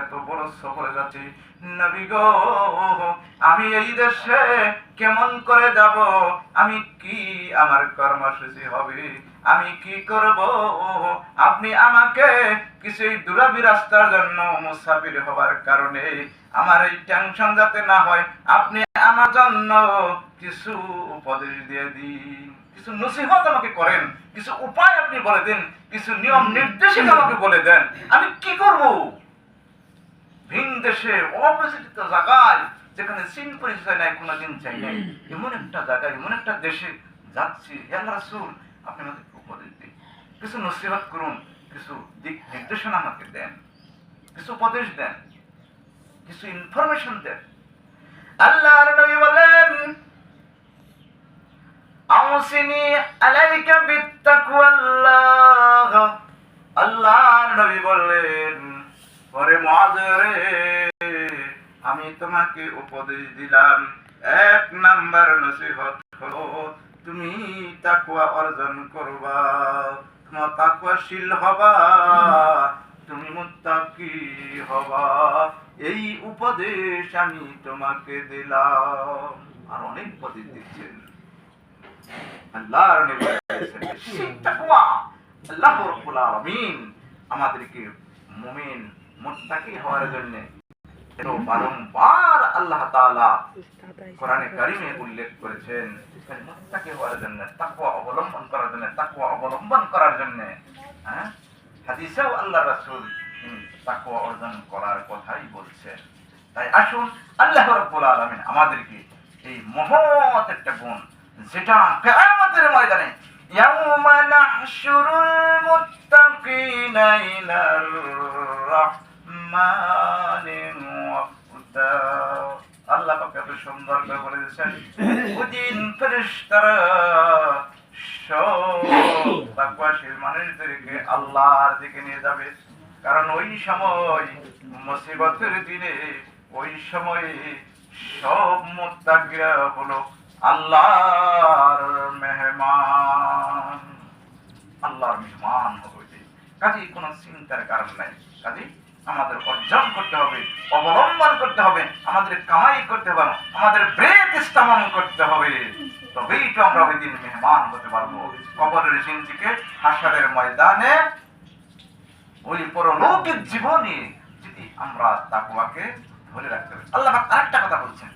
এত বড় সফরে যাচ্ছি। নবী গো আমি এই দেশে কেমন করে যাব? আমি কি আমার কর্মসূচি হবে? আমি কি করব? আপনি আমাকে কিছু এই দুরাবি রাস্তার জন্য মুসাফির কারণে আমার এই টেনশন যাতে না হয় আপনি আমার জন্য কিছু উপদেশ দিয়ে দিন। কিছু নসিহত আমাকে করেন কিছু উপায় আপনি বলে দিন কিছু নিয়ম নির্দেশিকা আমাকে বলে দেন। আমি কি করব? ভিন দেশে অপরিচিত জায়গায় যেখানে চিন পরিচয় নাই কোনোদিন চাই নাই। এমন একটা জায়গায় এমন একটা দেশে যাচ্ছি আল্লাহ রাসূল আপনি আমাকে উপদেশ দিন। কিছু নসিহত করুন কিছু দিক নির্দেশনা আমাকে দেন কিছু উপদেশ দেন কিছু ইনফরমেশন দেন। আল্লাহর নবী বলেন আউসিনি আলাইকা বিত্তাকওয়াল্লাহ আল্লাহর নবী বললেন পরে মহাজরে, আমি তোমাকে উপদেশ দিলাম। এক নাম্বার নসিহত হলো, তুমি তাকুয়া অর্জন করবা। তোমার তাকওয়াশীল হবা, তুমি মুত্তাকি হবা। এই উপদেশ আমি তোমাকে দিলাম। আর অনেক উপদেশ দিচ্ছেন। আল্লাহ আলামিন আমাদেরকে মুমিন মুত্তাকি হওয়ার জন্য বারংবার আল্লাহ তাআলা কোরআনে কারিমে উল্লেখ করেছেন মুত্তাকি হওয়ার জন্য, তাকওয়া অবলম্বন করার জন্য, তাকওয়া অবলম্বন করার জন্য হ্যাঁ? হাদিসেও আল্লাহ রাসূল তাকওয়া অর্জন করার কথাই বলছেন। তাই আসুন আল্লাহ রাব্বুল আলামিন আমাদেরকে এই মহৎ একটা গুণ, যেটা কিয়ামতের ময়দানে, ইয়াউমা নাহশুরুল মুত্তাকিনা ইলার রাহমানির আল্লাহ পাক এত সুন্দর করে বলে দিয়েছেন সব মানুষদেরকে আল্লাহর দিকে নিয়ে যাবে। কারণ ওই সময়, মুসিবতের দিনে, ওই সময়ে সব মুত্তাকিরা হলো আল্লাহর মেহমান। আল্লাহর মেহমান হবে। কাজে কোনো চিন্তার কারণ নাই। কাজে আমাদের অর্জন করতে হবে অবলম্বন করতে হবে আমাদের কামাই করতে হবে আমাদের ব্রেক ইস্তামন করতে হবে তবেই তো আমরা ওই দিন মেহমান হতে পারবো কবরের জিনজিকে হাসারের ময়দানে ওই পরলৌকিক জীবনে যদি আমরা তাকুয়াকে ধরে রাখতে পারি আল্লাহ পাক আরেকটা কথা বলছেন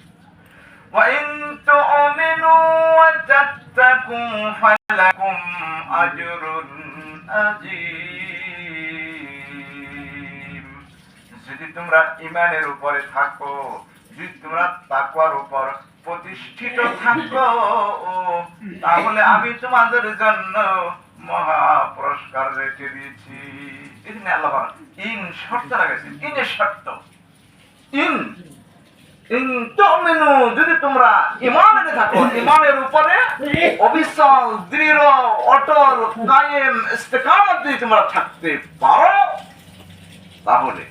وإن تؤمنوا وتتقوا فلكم أجر عظيم যদি তোমরা ইমানের উপরে থাকো, যদি তোমরা তাকওয়ার উপর প্রতিষ্ঠিত থাকো, তাহলে আমি তোমাদের জন্য মহা পুরস্কার রেখে দিয়েছি। এখানে আল্লাহ ইন শর্ত লাগাইছে ইনের শর্ত। ইন যদি তোমরা ইমানে থাকো, ইমানের উপরে অবিচল, দৃঢ়, অটল, কায়েম, ইস্তেকামত যদি তোমরা থাকতে পারো, তাহলে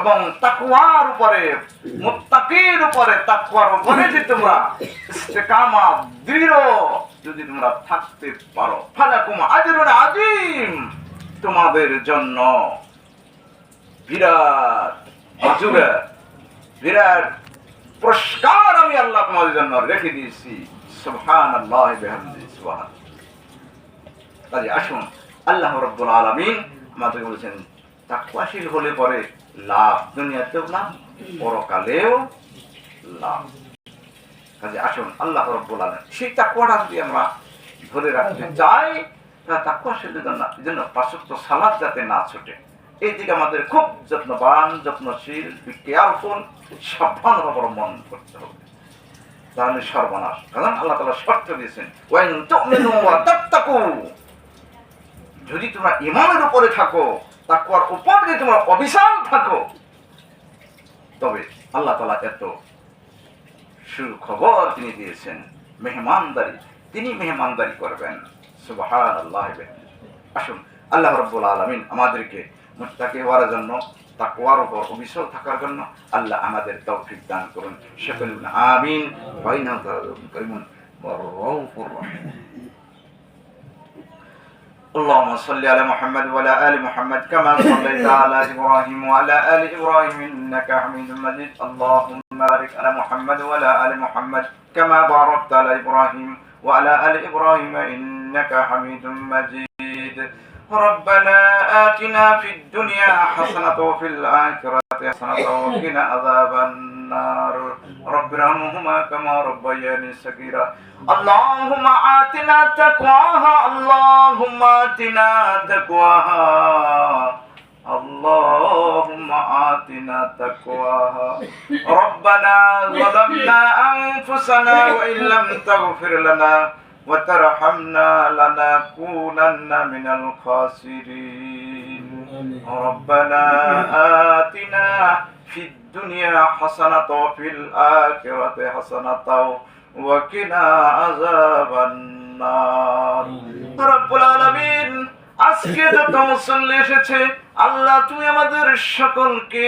এবং তাকওয়ার উপরে উপরে তাকওয়ার উপরে যদি তোমরা দৃঢ়, যদি তোমরা থাকতে পারো। আজরুন আযীম তোমাদের জন্য। বিরাট বিরাট পুরস্কার আমি আল্লাহ তোমাদের জন্য রেখে দিয়েছি। সুবহানাল্লাহ বিহামদি সুবহান কাজে আসুন, আল্লাহ রাব্বুল আলামিন আমাদের বলেছেন তাকওয়াশীল হলে পরে লাভ, দুনিয়াতেও লাভ, পরকালেও লাভ। কাজে আসুন, আল্লাহ রাব্বুল আলামিন, সেই তাকওয়াটা যদি আমরা ধরে রাখতে চাই, তাহলে তাকওয়াশীলের জন্য পাঁচক্ত সালাদ যাতে না ছুটে। এই দিকে আমাদের খুব যত্নবান, যত্নশীল, কেয়ারফুল সাবধান অবলম্বন করতে হবে। তাহলে সর্বনাশ। কারণ আল্লাহ তালা শর্ত দিয়েছেন, ওয়াইন যদি তোমরা ইমামের উপরে থাকো উপর যদি অবিশাল থাকো। তবে আল্লাহ তালা এত সুখবর তিনি দিয়েছেন। মেহমানদারি, তিনি মেহমানদারি করবেন। সুবহান আল্লাহ আসুন, আল্লাহ রব্বুল আলমিন আমাদেরকে মুত্তাকি হওয়ার জন্য, তাকওয়ার উপর অবিচল থাকার জন্য আল্লাহ আমাদের তৌফিক দান করুন। সকল আমিন। বাইনাহু করিমুন। ওয়া রাউফুর রহিম। اللهم صل على محمد وعلى آل محمد كما صليت على إبراهيم وعلى آل إبراهيم إنك حميد مجيد. اللهم بارك على محمد وعلى آل محمد كما باركت على إبراهيم وعلى آل إبراهيم إنك حميد مجيد. ربنا آتنا في الدنيا حسنة وفي الآخرة عذاب النار. رب كما ربياني صغيرا. اللهم آتنا تقواها. اللهم آتنا تقواها. اللهم آتنا تقواها. ربنا ظلمنا أنفسنا وإن لم تغفر لنا وترحمنا لنكونن من الخاسرين. ربنا آتنا في الدنيا حسنة وفي الآخرة حسنة وقنا عذاب النار رب العالمين আজকে যত মুসল্লি এসেছে আল্লাহ তুমি আমাদের সকলকে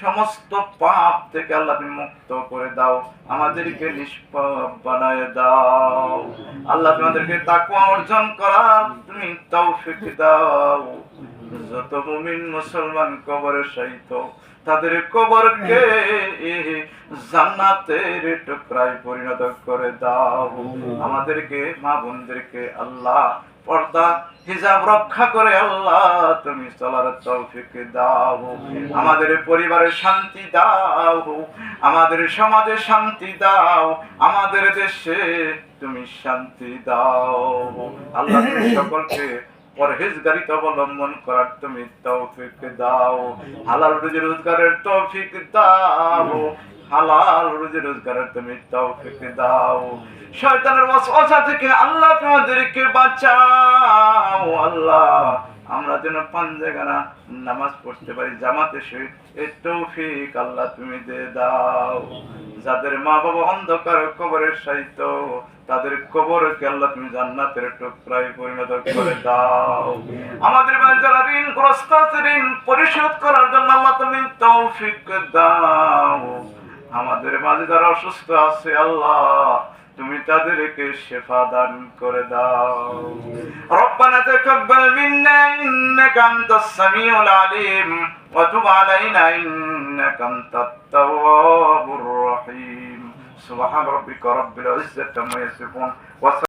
সমস্ত পাপ থেকে আল্লাহ তুমি মুক্ত করে দাও। আমাদেরকে নিষ্পাপ বানায় দাও। আল্লাহ তোমাদেরকে তাকওয়া অর্জন করার তুমি তৌফিক দাও। যত মুমিন মুসলমান কবরে সহিত তাদের কবরকে জান্নাতের টুকরায় পরিণত করে দাও। আমাদেরকে, মা বোনদেরকে আল্লাহ পর্দা, হিজাব রক্ষা করে আল্লাহ, তুমি চলার তৌফিক দাও। আমাদের পরিবারে শান্তি দাও, আমাদের সমাজে শান্তি দাও, আমাদের দেশে তুমি শান্তি দাও। আল্লাহ তুমি সকলকে পরহেজগারিতা অবলম্বন করার তুমি তৌফিক দাও। হালাল রুজি রোজগারের তৌফিক দাও। হালাল রুজি রোজগারের তুমি তৌফিক দাও। শয়তানের ওয়াসওয়াসা থেকে আল্লাহ তোমাদেরকে বাঁচাও। আল্লাহ, আমরা যেন পাঞ্জাগানা নামাজ পড়তে পারি, জামাতে সহিত এই তৌফিক আল্লাহ তুমি দে দাও। যাদের মা বাবা অন্ধকার কবরের সাহিত্য তাদের কবরকে আল্লাহ তুমি জান্নাতের টুকরায় পরিণত করে দাও। আমাদের যারা ঋণগ্রস্ত আছে, ঋণ পরিশোধ করার জন্য আল্লাহ তুমি তৌফিক দাও। আমাদের মাঝে যারা অসুস্থ আছে আল্লাহ তুমি তাদেরকে শেফা দান করে দাও ربنا تقبل منا انك انت السميع العليم وتب علينا انك انت التواب الرحيم سبحان ربك رب العزه عما يصفون وسلام